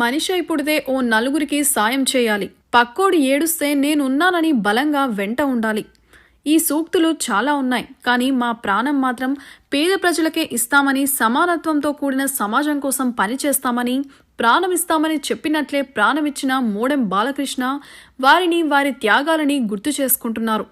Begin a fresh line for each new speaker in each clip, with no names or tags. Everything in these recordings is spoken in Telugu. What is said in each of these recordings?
మనిషి ఇప్పుడుదే ఓ నలుగురికి సాయం చేయాలి. పక్కోడు ఏడుస్తే నేనున్నానని బలంగా వెంట ఉండాలి. ఈ సూక్తులు చాలా ఉన్నాయి కానీ మా ప్రాణం మాత్రం పేద ప్రజలకే ఇస్తామని సమానత్వంతో కూడిన సమాజం కోసం పనిచేస్తామని ప్రాణం ఇస్తామని చెప్పినట్లే ప్రాణమిచ్చిన మోడెం బాలకృష్ణ వారిని వారి త్యాగాలని గుర్తు చేసుకుంటున్నారు.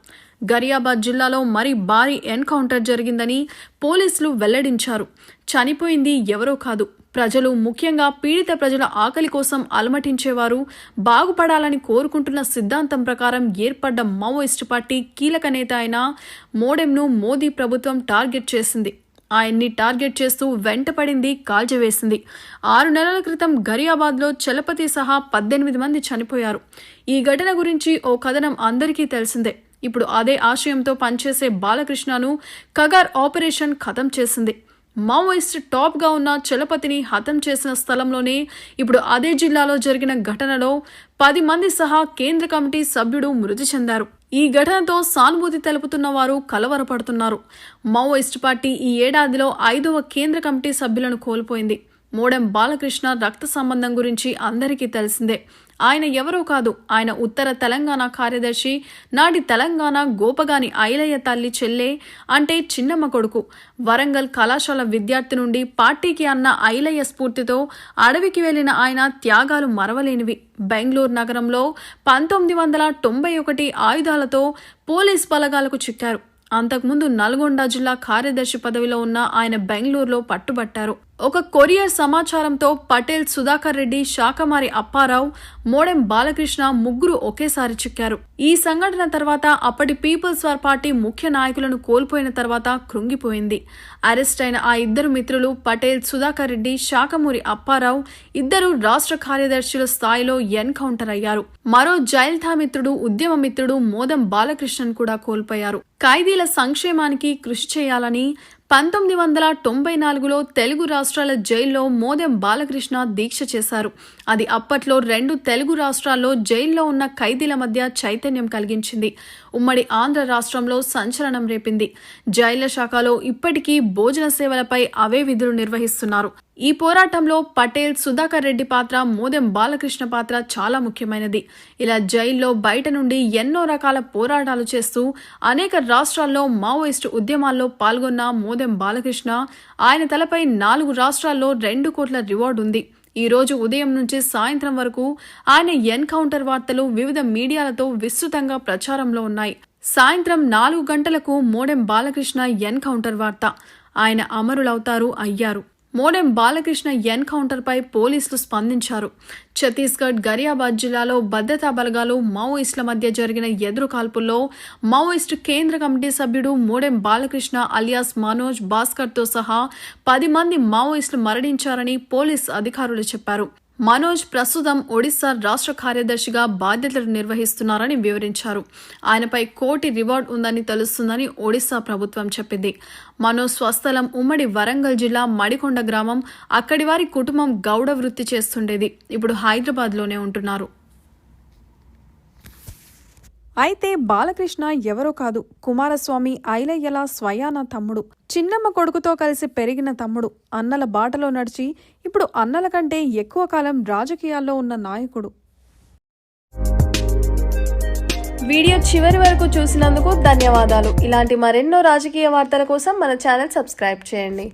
గరియాబాద్ జిల్లాలో మరి భారీ ఎన్కౌంటర్ జరిగిందని పోలీసులు వెల్లడించారు. చనిపోయింది ఎవరో కాదు. ప్రజలు ముఖ్యంగా పీడిత ప్రజల ఆకలి కోసం అలమటించేవారు బాగుపడాలని కోరుకుంటున్న సిద్ధాంతం ప్రకారం ఏర్పడ్డ మావోయిస్టు పార్టీ కీలక నేత అయిన మోడెంను మోదీ ప్రభుత్వం టార్గెట్ చేసింది. ఆయన్ని టార్గెట్ చేస్తూ వెంటపడింది కాల్చివేసింది. ఆరు నెలల క్రితం గరియాబాద్లో చలపతి సహా పద్దెనిమిది మంది చనిపోయారు. ఈ ఘటన గురించి ఓ కథనం అందరికీ తెలిసిందే. ఇప్పుడు అదే ఆశయంతో పనిచేసే బాలకృష్ణను కగార్ ఆపరేషన్ ఖతం చేసింది. మావోయిస్ట్ టాప్గా ఉన్న చలపతిని హతం చేసిన స్థలంలోనే ఇప్పుడు అదే జిల్లాలో జరిగిన ఘటనలో పది మంది సహా కేంద్ర కమిటీ సభ్యుడు మృతి చెందారు. ఈ ఘటనతో సానుభూతి తెలుపుతున్న వారు కలవరపడుతున్నారు. మావోయిస్ట్ పార్టీ ఈ ఏడాదిలో ఐదవ కేంద్ర కమిటీ సభ్యులను కోల్పోయింది. మోడెం బాలకృష్ణ రక్త సంబంధం గురించి అందరికీ తెలిసిందే. ఆయన ఎవరో కాదు. ఆయన ఉత్తర తెలంగాణ కార్యదర్శి నాటి తెలంగాణ గోపగాని ఐలయ్య తల్లి చెల్లె అంటే చిన్నమ్మ కొడుకు. వరంగల్ కళాశాల విద్యార్థి నుండి పార్టీకి అన్న ఐలయ్య స్ఫూర్తితో అడవికి వెళ్ళిన ఆయన త్యాగాలు మరవలేనివి. బెంగళూరు నగరంలో పంతొమ్మిది వందల తొంభై ఒకటి ఆయుధాలతో పోలీస్ బలగాలకు చిక్కారు. అంతకుముందు నల్గొండ జిల్లా కార్యదర్శి పదవిలో ఉన్న ఆయన బెంగళూరులో పట్టుబట్టారు. ఒక కొరియర్ సమాచారంతో పటేల్ సుధాకర్ రెడ్డి శాఖమారి అప్పారావు మోడెం బాలకృష్ణ ముగ్గురు ఒకేసారి చిక్కారు. ఈ సంఘటన తర్వాత అప్పటి పీపుల్స్ వార్ పార్టీ ముఖ్య నాయకులను కోల్పోయిన తర్వాత కృంగిపోయింది. అరెస్ట్ అయిన ఆ ఇద్దరు మిత్రులు పటేల్ సుధాకర్ రెడ్డి శాఖమూరి అప్పారావు ఇద్దరు రాష్ట్ర కార్యదర్శుల స్థాయిలో ఎన్కౌంటర్ అయ్యారు. మరో జైల్థా మిత్రుడు ఉద్యమ మిత్రుడు మోదం బాలకృష్ణన్ కూడా కోల్పోయారు. ఖైదీల సంక్షేమానికి కృషి చేయాలని పంతొమ్మిది వందల తొంభై నాలుగులో తెలుగు రాష్ట్రాల జైల్లో మోదెం బాలకృష్ణ దీక్ష చేశారు. అది అప్పట్లో రెండు తెలుగు రాష్ట్రాల్లో జైల్లో ఉన్న ఖైదీల మధ్య చైతన్యం కలిగించింది. ఉమ్మడి ఆంధ్ర రాష్ట్రంలో సంచలనం రేపింది. జైళ్ళ శాఖలో ఇప్పటికీ భోజన సేవలపై అవే విధులు నిర్వహిస్తున్నారు. ఈ పోరాటంలో పటేల్ సుధాకర్ రెడ్డి పాత్ర మోదెం బాలకృష్ణ పాత్ర చాలా ముఖ్యమైనది. ఇలా జైల్లో బయట నుండి ఎన్నో రకాల పోరాటాలు చేస్తూ అనేక రాష్ట్రాల్లో మావోయిస్టు ఉద్యమాల్లో పాల్గొన్న మోదెం బాలకృష్ణ ఆయన తలపై నాలుగు రాష్ట్రాల్లో రెండు కోట్ల రివార్డు ఉంది. ఈ రోజు ఉదయం నుంచి సాయంత్రం వరకు ఆయన ఎన్కౌంటర్ వార్తలు వివిధ మీడియాలతో విస్తృతంగా ప్రచారంలో ఉన్నాయి. సాయంత్రం నాలుగు గంటలకు మోడెం బాలకృష్ణ ఎన్కౌంటర్ వార్త. ఆయన అమరులవుతారు అయ్యారు. మోడెం బాలకృష్ణ ఎన్కౌంటర్పై పోలీసులు స్పందించారు. ఛత్తీస్గఢ్ గరియాబాద్ జిల్లాలో భద్రతా బలగాలు మావోయిస్టుల మధ్య జరిగిన ఎదురు కాల్పుల్లో మావోయిస్టు కేంద్ర కమిటీ సభ్యుడు మోడెం బాలకృష్ణ అలియాస్ మనోజ్ భాస్కర్తో సహా పది మంది మావోయిస్టులు మరణించారని పోలీస్ అధికారులు చెప్పారు. మనోజ్ ప్రస్తుతం ఒడిశా రాష్ట్ర కార్యదర్శిగా బాధ్యతలు నిర్వహిస్తున్నారని వివరించారు. ఆయనపై కోటి రివార్డ్ ఉందని తెలుస్తుందని ఒడిశా ప్రభుత్వం చెప్పింది. మనోజ్ స్వస్థలం ఉమ్మడి వరంగల్ జిల్లా మడికొండ గ్రామం. అక్కడి వారి కుటుంబం గౌడ వృత్తి చేస్తుండేది. ఇప్పుడు హైదరాబాద్లోనే ఉంటున్నారు. అయితే బాలకృష్ణ ఎవరో కాదు. కుమారస్వామి ఐలయ్యల స్వయాన తమ్ముడు. చిన్నమ్మ కొడుకుతో కలిసి పెరిగిన తమ్ముడు. అన్నల బాటలో నడిచి ఇప్పుడు అన్నల కంటే ఎక్కువ కాలం రాజకీయాల్లో ఉన్న నాయకుడు. వీడియో చివరి వరకు చూసినందుకు ధన్యవాదాలు. ఇలాంటి మరెన్నో రాజకీయ వార్తల కోసం మన ఛానల్ సబ్స్క్రైబ్ చేయండి.